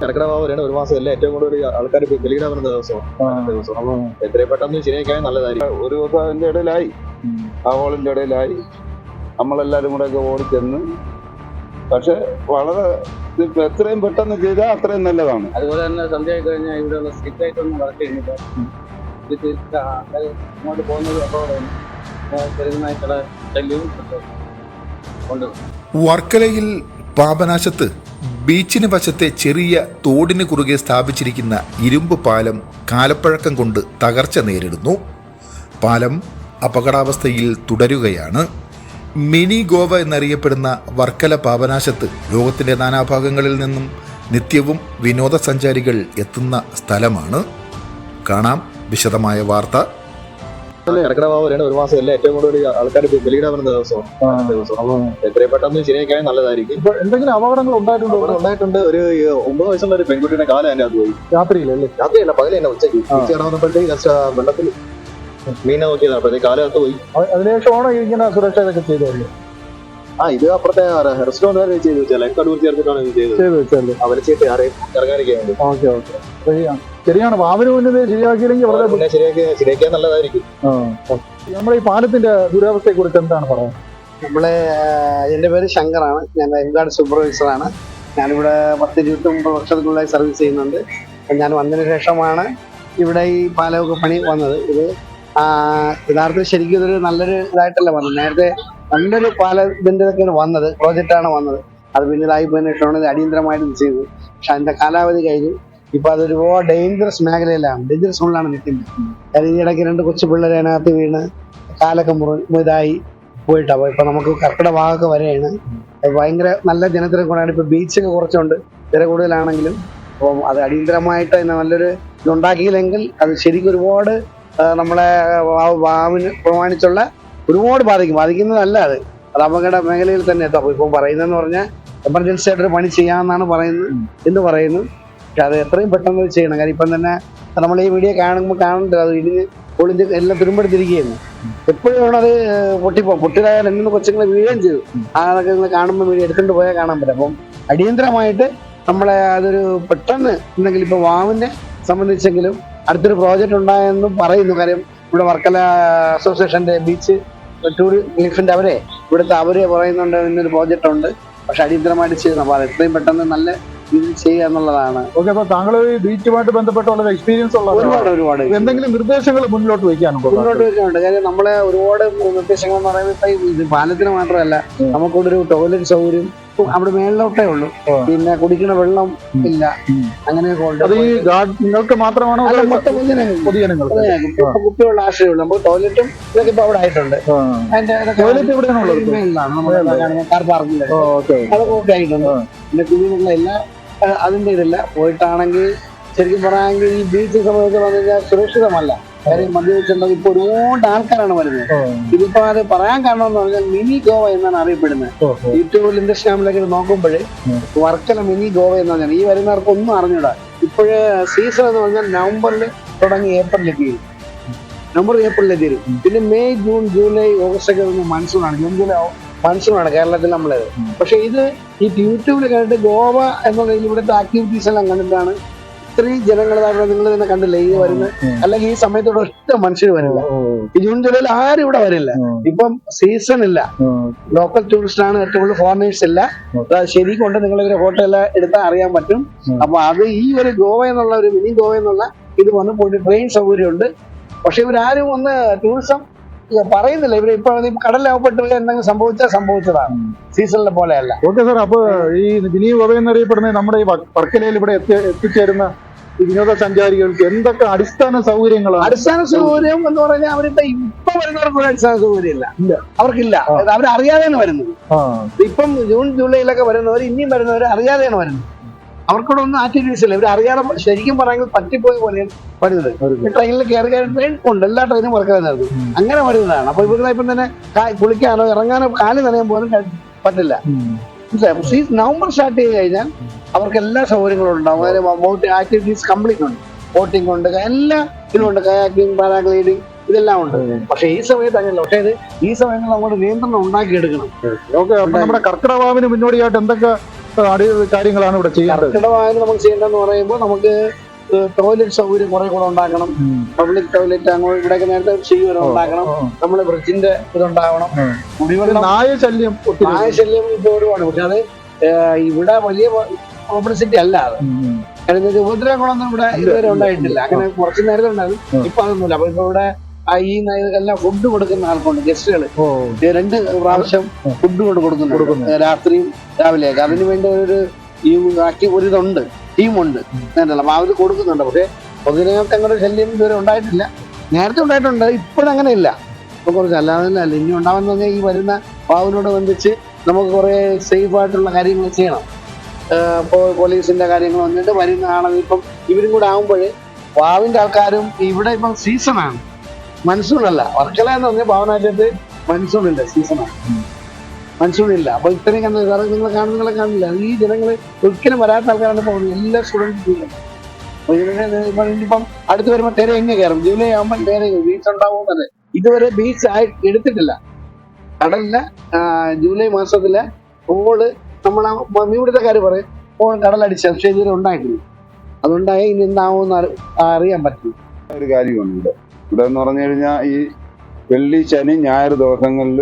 കർക്കിടക ഒരു മാസം അല്ലേ ഏറ്റവും കൂടുതൽ ആൾക്കാർ ബലിയിടാൻ വരുന്ന ദിവസം. എത്രയും പെട്ടെന്ന് ശരിയാക്കാൻ നല്ലതായിരിക്കും. ഒരു ദിവസം അതിന്റെ ഇടയിലായി. ആ ഹോളിന്റെ ഇടയിലായി. നമ്മളെല്ലാരും കൂടെ ഒക്കെ ഓടി ചെന്ന്. പക്ഷെ വളരെ എത്രയും പെട്ടെന്ന് ചെയ്താൽ അത്രയും നല്ലതാണ്. അതുപോലെ തന്നെ സന്ധ്യ ആയി കഴിഞ്ഞാൽ ഇവിടെയുള്ള സ്ട്രിക്റ്റ് ആയിട്ടൊന്നും വർക്ക് ചെയ്യുന്നില്ല ഇങ്ങോട്ട് പോകുന്നത് ശല്യവും ഒക്കെ വർക്കലയിൽ പാപനാശത്ത്. ബീച്ചിന് വശത്തെ ചെറിയ തോടിന് കുറുകെ സ്ഥാപിച്ചിരിക്കുന്ന ഇരുമ്പ് പാലം കാലപ്പഴക്കം കൊണ്ട് തകർച്ച നേരിടുന്നു. പാലം അപകടാവസ്ഥയിൽ തുടരുകയാണ്. മിനി ഗോവ എന്നറിയപ്പെടുന്ന വർക്കല പാപനാശത്ത് ലോകത്തിന്റെ നാനാഭാഗങ്ങളിൽ നിന്നും നിത്യവും വിനോദസഞ്ചാരികൾ എത്തുന്ന സ്ഥലമാണ്. കാണാം വിശദമായ വാർത്ത. കർക്കിടക ഒരു മാസം അല്ലേ? ഏറ്റവും കൂടുതൽ ആൾക്കാർ ബലിയിടാൻ വരുന്ന ദിവസം ദിവസം. എത്രയും പെട്ടെന്ന് ശരിയാക്കാൻ നല്ലതായിരിക്കും. എന്തെങ്കിലും അപകടങ്ങൾ ഉണ്ടായിട്ടുണ്ടോ? ഉണ്ടായിട്ടുണ്ട്. ഒരു ഒമ്പത് വയസ്സുള്ള ഒരു പെൺകുട്ടിയുടെ കാലം എന്നെ അത് പോയി. രാത്രിയിലല്ലേ? രാത്രിയല്ല പകല എന്നെ ഉച്ചയ്ക്ക്. ഉച്ച ആ വെള്ളത്തിൽ മീനെ നോക്കിയതാണ്. അപ്പോഴത്തേക്ക് കാലത്ത് പോയി. അതിനുശേഷം ഓണം ഇങ്ങനെ സുരക്ഷ ഇതൊക്കെ ചെയ്തത്? ആ ഇത് അപ്പുറത്തെ റെസ്റ്റോറന്റ് വരെ ചെയ്ത് വെച്ചാൽ കടൂർ ചേർത്തിട്ടാണ് ചെയ്തത്. ചെയ്ത് വെച്ചല്ലേ അവലച്ചിട്ട് ആരെയും ഇറങ്ങാനൊക്കെ വേണ്ടി. Okay okay. ശരിയാണ് വാവിന് മുന്നിൽ ശരിയാക്കിയില്ലെങ്കിൽ വളരെ പിന്നെ ശരിയാക്കി ശരിയാക്കിയാൽ നല്ലതായിരിക്കും. ആ. നമ്മുടെ ഈ പാലത്തിന്റെ ദുരവസ്ഥയെ കുറിച്ച് എന്താണ് പറയുന്നത് നമ്മളെ എന്റെ പേര് ശങ്കറാണ്. ഞാൻ ലൈഫ് ഗാർഡ് സൂപ്പർവൈസറാണ്. ഞാനിവിടെ പത്ത് ഇരുപത്തൊമ്പത് വർഷത്തിനുള്ളിൽ സർവീസ് ചെയ്യുന്നുണ്ട്. അപ്പം ഞാൻ വന്നതിന് ശേഷമാണ് ഇവിടെ ഈ പാലമൊക്കെ പണി വന്നത്. ഇത് ആ, യഥാർത്ഥത്തിൽ ശരിക്കും ഇതൊരു നല്ലൊരു ഇതായിട്ടല്ല വന്നത്. നേരത്തെ നല്ലൊരു പാല ഇതിന്റെ ഇതൊക്കെയാണ് വന്നത് പ്രോജക്റ്റാണ് വന്നത്. അത് പിന്നെ ഇതായി പോയതിനു ശേഷമാണ് ഇത് അടിയന്തരമായിട്ട് ഇത് ചെയ്തത്. പക്ഷെ അതിന്റെ കാലാവധി കഴിഞ്ഞു. ഇപ്പൊ അത് ഒരുപാട് ഡേഞ്ചറസ് മേഖലയിലാണ്. ഡേഞ്ചറസ് സോണിലാണ് നിൽക്കുന്നത്. കാര്യം ഈ ഇടയ്ക്ക് രണ്ട് കൊച്ചു പിള്ളേരെ അതിനകത്ത് വീണ് കാലൊക്കെ മുറി ഇതായി പോയിട്ട്. അപ്പോൾ ഇപ്പൊ നമുക്ക് കർക്കിടക ഭാഗമൊക്കെ വരെയാണ്. ഭയങ്കര നല്ല ജനത്തിനെ കൊണ്ടാണ് ഇപ്പൊ ബീച്ചൊക്കെ കുറച്ചുണ്ട്. വില കൂടുതലാണെങ്കിലും അപ്പം അത് അടിയന്തരമായിട്ട് നല്ലൊരു ഇതുണ്ടാക്കിയില്ലെങ്കിൽ അത് ശരിക്കും ഒരുപാട് നമ്മളെ വാവിന് പ്രമാണിച്ചുള്ള ഒരുപാട് ബാധിക്കും. ബാധിക്കുന്നതല്ല അത്. അത് അപകട മേഖലയിൽ തന്നെ എത്തും. അപ്പൊ ഇപ്പൊ പറയുന്നതെന്ന് പറഞ്ഞാൽ എമർജൻസി ആയിട്ടൊരു പണി ചെയ്യാമെന്നാണ് പറയുന്നത്. എന്ന് പറയുന്നു. പക്ഷെ അത് എത്രയും പെട്ടെന്ന് ചെയ്യണം. കാര്യം ഇപ്പം തന്നെ നമ്മൾ ഈ വീഡിയോ കാണുമ്പോൾ കാണുന്നുണ്ട്. അത് ഇടിഞ്ഞ് പൊളിഞ്ഞ് എല്ലാം തുരുമ്പെടുത്തിരിക്കുകയാണ്. എപ്പോഴും അത് പൊട്ടിപ്പോ പൊട്ടിയതായ രണ്ട് മൂന്ന് കൊച്ചുങ്ങളെ വീഴുകയും ചെയ്തു. ആ അതൊക്കെ നിങ്ങൾ കാണുമ്പോൾ വീഡിയോ എടുത്തുകൊണ്ട് പോയാൽ കാണാൻ പറ്റും. അപ്പം അടിയന്തരമായിട്ട് നമ്മളെ അതൊരു പെട്ടെന്ന് എന്തെങ്കിലും ഇപ്പോൾ വാവിനെ സംബന്ധിച്ചെങ്കിലും അടുത്തൊരു പ്രോജക്റ്റ് ഉണ്ടായെന്നും പറയുന്നു. കാര്യം ഇവിടെ വർക്കല അസോസിയേഷന്റെ ബീച്ച് ടൂറിഫിന്റെ അവരെ ഇവിടുത്തെ അവരെ പറയുന്നുണ്ട് ഇന്നൊരു പ്രോജക്റ്റ് ഉണ്ട്. പക്ഷെ അടിയന്തരമായിട്ട് ചെയ്യുന്നു അപ്പോൾ അത് എത്രയും പെട്ടെന്ന് നല്ല ചെയ്യുക എന്നുള്ളതാണ് ഓക്കെ അപ്പൊ താങ്കൾ ബീച്ചുമായിട്ട് ബന്ധപ്പെട്ട വളരെ എക്സ്പീരിയൻസ് ഉള്ള. ഒരുപാട് ഒരുപാട് എന്തെങ്കിലും നിർദ്ദേശങ്ങൾ മുന്നിലോട്ട് വയ്ക്കാനുണ്ടോ മുന്നോട്ട് വെക്കുന്നുണ്ട് കാര്യം നമ്മളെ ഒരുപാട് നിർദ്ദേശങ്ങൾ എന്ന് പറയുമ്പോൾ ഇപ്പൊ ഇത് പാലത്തിന് മാത്രമല്ല നമുക്കിവിടെ ഒരു ടോയ്ലറ്റ് സൗകര്യം അവിടെ മേളിലോട്ടേ ഉള്ളൂ. പിന്നെ കുടിക്കുന്ന വെള്ളം ഇല്ല. അങ്ങനെ അത് ഈ നിങ്ങൾക്ക് മാത്രമാണോ പൊതുജനങ്ങൾക്ക്? കുട്ടികളുടെ ആശ്രയമുള്ളൂ നമുക്ക് ടോയ്ലറ്റും ഇതൊക്കെ ഇപ്പൊ അവിടെ ആയിട്ടുണ്ട്. അതിന്റെ ടോയ്ലറ്റ് എവിടെയാണോ ഉള്ളത്. മേളിലാണ്. നമ്മുടെ കാർ പാർക്കിൽ അതൊക്കെ ആയിട്ടുണ്ട്. പിന്നെ കുഞ്ഞുങ്ങളുടെ എല്ലാം ആ, അതിന്റെ ഇതില്ല. പോയിട്ടാണെങ്കിൽ ശരിക്കും പറയാമെങ്കിൽ ഈ ബീച്ച് സമയത്ത് വന്നു കഴിഞ്ഞാൽ സുരക്ഷിതമല്ല. കാര്യം മദ്യപിച്ചിട്ടുണ്ടെങ്കിൽ ഇപ്പൊ ഒരുപാട് ആൾക്കാരാണ് വരുന്നത്. ഇതിപ്പോ അത് പറയാൻ കാരണം എന്ന് പറഞ്ഞാൽ മിനി ഗോവ എന്നാണ് അറിയപ്പെടുന്നത്. യൂട്യൂബിൽ ഇൻഡസ്ട്രാമിലൊക്കെ നോക്കുമ്പോൾ വർക്കല മിനി ഗോവ എന്ന് പറഞ്ഞാൽ ഈ വരുന്നവർക്ക് ഒന്നും അറിഞ്ഞൂടാ. ഇപ്പോഴ് സീസൺ എന്ന് പറഞ്ഞാൽ നവംബറിൽ തുടങ്ങി ഏപ്രിലേക്ക് തീരും. നവംബർ ഏപ്രിലേക്ക് തീരും. പിന്നെ മെയ് ജൂൺ ജൂലൈ ഓഗസ്റ്റ് ഒക്കെ മൺസൂൺ ആണ്. ജൂൺ ജൂലൈ മൺസൂൺ കേരളത്തിൽ നമ്മളത്. പക്ഷെ ഇത് ഈ യൂട്യൂബിൽ കണ്ടിട്ട് ഗോവ എന്നുള്ള ഇവിടുത്തെ ആക്ടിവിറ്റീസ് എല്ലാം കണ്ടിട്ടാണ് ഇത്രയും ജനങ്ങൾ നിങ്ങൾ തന്നെ കണ്ടില്ലേ? ഈ വരുന്നത് അല്ലെങ്കിൽ ഈ സമയത്തോടെ ഒറ്റ മനുഷ്യർ വരില്ല. ഈ ജൂൺ ജൂലൈയിൽ ആരും ഇവിടെ വരില്ല. ഇപ്പം സീസൺ ഇല്ല. ലോക്കൽ ടൂറിസ്റ്റ് ആണ് ഏറ്റവും കൂടുതൽ ഫോറിനേഴ്സ് ഇല്ല. ശരിക്കും ഉണ്ട് നിങ്ങൾ ഇവരെ ഫോട്ടോ എല്ലാം എടുത്താൽ അറിയാൻ പറ്റും. അപ്പൊ അത് ഈ ഒരു ഗോവ എന്നുള്ള ഒരു മിനി ഗോവ എന്നുള്ള ഇത് വന്ന് പോയിട്ട് ട്രെയിൻ സൗകര്യമുണ്ട്. പക്ഷെ ഇവരാരും ഒന്ന് ടൂറിസം പറയുന്നില്ല. ഇവർ ഇപ്പൊ കടലാവപ്പെട്ട് എന്തെങ്കിലും സംഭവിച്ചാൽ സംഭവിച്ചതാണ്. സീസണിലെ പോലെയല്ല. ഓക്കെ സാർ അപ്പൊ ഈ വിനീ എന്നറിയപ്പെടുന്ന നമ്മുടെ ഈ വർക്കലയിൽ ഇവിടെ എത്തി എത്തിച്ചേരുന്ന വിനോദസഞ്ചാരികൾക്ക് എന്തൊക്കെ അടിസ്ഥാന സൗകര്യങ്ങളാണ്? അടിസ്ഥാന സൗകര്യം എന്ന് പറഞ്ഞാൽ അവരിപ്പോ ഇപ്പൊ വരുന്നവർക്ക് ഒരു അടിസ്ഥാന സൗകര്യം ഇല്ല. അവർക്കില്ല. അവരറിയാതെയാണ് വരുന്നത്. ഇപ്പം ജൂൺ ജൂലൈയിലൊക്കെ വരുന്നവർ ഇനിയും വരുന്നവർ അറിയാതെയാണ് വരുന്നത്. അവർക്കൂടെ ഒന്നും ഇല്ല. ഇവർ അറിയാതെ ശരിക്കും പറയുന്നത് പറ്റിപ്പോയി പോലെയാണ് വരുന്നത്. ട്രെയിനിൽ കയറി ഉണ്ട്. എല്ലാ ട്രെയിനും വർക്കാൻ നടത്തും അങ്ങനെ വരുന്നതാണ്. അപ്പൊ ഇവരുടെ ഇപ്പം തന്നെ കുളിക്കാനോ ഇറങ്ങാനോ കാൽ നനയാൻ പോലും പറ്റില്ല. നവംബർ സ്റ്റാർട്ട് ചെയ്ത് കഴിഞ്ഞാൽ അവർക്ക് എല്ലാ സൗകര്യങ്ങളും ഉണ്ടാവും. അതായത് ആക്ടിവിറ്റീസ് കംപ്ലീറ്റ് ഉണ്ട്. ബോട്ടിംഗ് ഉണ്ട്. എല്ലാ ഉണ്ട്, കയാക്കിംഗ് പാരാഗ്ലൈഡിങ് ഇതെല്ലാം ഉണ്ട്. പക്ഷെ ഈ സമയത്ത് അങ്ങനെയല്ല. പക്ഷേ ഇത് ഈ സമയങ്ങളിൽ നമ്മുടെ നിയന്ത്രണം ഉണ്ടാക്കിയെടുക്കണം. നമ്മുടെ കർക്കിടവാവിന് മുന്നോടിയായിട്ട് എന്തൊക്കെ കാര്യങ്ങളാണ് ഇവിടെ ചെയ്യേണ്ടത്. കർക്കിടമായാലും നമുക്ക് ചെയ്യേണ്ടതെന്ന് പറയുമ്പോൾ നമുക്ക് ടോയ്ലറ്റ് സൗകര്യം കുറെ കൂടെ ഉണ്ടാക്കണം. പബ്ലിക് ടോയ്ലറ്റ് അങ്ങോട്ട് ഇവിടെയൊക്കെ നേരത്തെ ചെയ്യുമല്ലോ ഉണ്ടാക്കണം. നമ്മൾ ബ്രിഡ്ജിന്റെ ഇതുണ്ടാവണം. കുടിവെള്ളം നായ ശല്യം നായ നായശല്യം ഇപ്പൊ ഒരുപാട് പക്ഷെ അത് ഇവിടെ വലിയ പബ്ലിസിറ്റി അല്ല അത്. കാരണം ഉപദ്രവങ്ങളൊന്നും ഇവിടെ ഇതുവരെ ഉണ്ടായിട്ടില്ല. അങ്ങനെ കുറച്ച് നേരത്തെ ഉണ്ടായിരുന്നു. ഇപ്പൊ അതൊന്നുമില്ല. അപ്പൊ ഇപ്പൊ ഇവിടെ ഈ എല്ലാം ഫുഡ് കൊടുക്കുന്ന ആൾക്കുണ്ട് ഗസ്റ്റുകൾ രണ്ട് പ്രാവശ്യം. ഫുഡ് കൊണ്ട് കൊടുക്കുന്നുണ്ട്. രാത്രിയും രാവിലെയൊക്കെ അതിന് വേണ്ടി ഒരു ഈ ആക്കി ഒരു ഇതുണ്ട് ടീമുണ്ട് അപ്പൊ അവർ കൊടുക്കുന്നുണ്ട്. പക്ഷെ പൊതുജനങ്ങൾക്ക് അങ്ങനെ ശല്യം ഇതുവരെ ഉണ്ടായിട്ടില്ല. നേരത്തെ ഉണ്ടായിട്ടുണ്ട് ഇപ്പോഴും അങ്ങനെ ഇല്ല ഇപ്പൊ കുറച്ച് അല്ലാതെ അല്ല. ഇനി ഉണ്ടാവുന്ന പറഞ്ഞാൽ ഈ വരുന്ന പാവിനോട് ബന്ധിച്ച് നമുക്ക് കുറെ സേഫ് ആയിട്ടുള്ള കാര്യങ്ങൾ ചെയ്യണം. ഇപ്പോൾ ഇപ്പോ പോലീസിന്റെ കാര്യങ്ങൾ വന്നിട്ട് വരുന്ന ആണെങ്കിൽ ഇപ്പം ഇവരും കൂടെ ആകുമ്പോഴേ പാവിന്റെ ആൾക്കാരും ഇവിടെ ഇപ്പം സീസണാണ് മൺസൂൺ അല്ല വർക്കല എന്ന് പറഞ്ഞ പാവനാശത്ത് മൺസൂൺ ഉണ്ട് സീസണാണ് മൺസൂൺ ഇല്ല അപ്പൊ ഇത്രയും കണ്ടത് വേറെ നിങ്ങൾ കാണുന്നങ്ങളെ കാണുന്നില്ല. ഈ ജനങ്ങൾ ഒരിക്കലും വരാത്ത ആൾക്കാരാണ് പോകുന്നത്. എല്ലാ സ്റ്റുഡൻസും ഇപ്പം അടുത്ത് വരുമ്പോൾ തെര എങ്ങനെ കയറും. ജൂലൈ ആകുമ്പോൾ തെര ബീച്ച് ഉണ്ടാവും തന്നെ ഇതുവരെ ബീച്ച് ആയി എടുത്തിട്ടില്ല. കടലിൽ ജൂലൈ മാസത്തിലെ ഓൾ നമ്മളെ മീവിടുത്തെ കാര്യം പറയും. ഓൾ കടലടിച്ച പക്ഷേ ഇതുവരെ ഉണ്ടായിട്ടില്ല. അതുണ്ടായി ഇനി എന്താവുമെന്ന് അറിയാൻ പറ്റില്ല. ഒരു കാര്യമാണ് ഇവിടെ ഇവിടെ എന്ന് പറഞ്ഞു കഴിഞ്ഞാൽ ഈ വെള്ളി ശനി ഞായർ ദിവസങ്ങളിൽ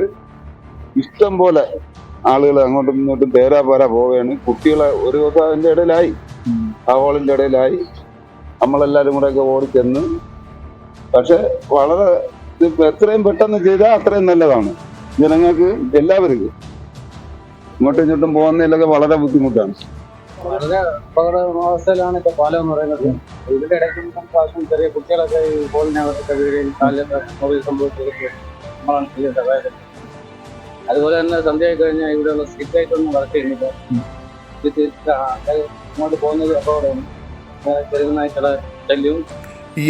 ഇഷ്ടം പോലെ ആളുകൾ അങ്ങോട്ടും ഇങ്ങോട്ടും തേരാ പോരാ പോവുകയാണ്. കുട്ടികളെ ഒരു ദിവസം അതിന്റെ ഇടയിലായി. ആ ഹോളിന്റെ ഇടയിലായി. നമ്മളെല്ലാവരും കൂടെ ഒക്കെ ഓടിച്ചെന്ന് പക്ഷെ വളരെ എത്രയും പെട്ടെന്ന് ചെയ്താൽ അത്രയും നല്ലതാണ്. ജനങ്ങൾക്ക് എല്ലാവർക്കും ഇങ്ങോട്ടും ഇങ്ങോട്ടും പോകുന്നതിലൊക്കെ വളരെ ബുദ്ധിമുട്ടാണ്. വളരെ അപകട അവസ്ഥയിലാണ് ഇപ്പൊ പാലം എന്ന് പറയുന്നത്. ഇതിന്റെ ഇടയ്ക്ക് പ്രാവശ്യം ചെറിയ കുട്ടികളൊക്കെ ഈ ബോളിനകത്തൊക്കെ മൊബൈൽ സംഭവിച്ചതൊക്കെ നമ്മളാണ് ചെയ്യേണ്ടത് അതായത് അതുപോലെ തന്നെ സന്ധ്യയായി കഴിഞ്ഞാൽ ഇവിടെയുള്ള സ്കിറ്റ് ലൈറ്റ് ഒന്നും വർക്ക് ചെയ്യുന്നില്ല ഇങ്ങോട്ട് പോകുന്നത് അപകടമാണ്. ചെറുതായിട്ടുള്ള ശല്യവും.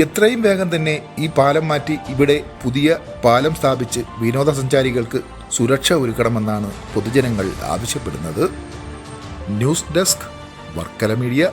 എത്രയും വേഗം തന്നെ ഈ പാലം മാറ്റി ഇവിടെ പുതിയ പാലം സ്ഥാപിച്ച് വിനോദസഞ്ചാരികൾക്ക് സുരക്ഷ ഒരുക്കണമെന്നാണ് പൊതുജനങ്ങൾ ആവശ്യപ്പെടുന്നത്. News desk Varkala media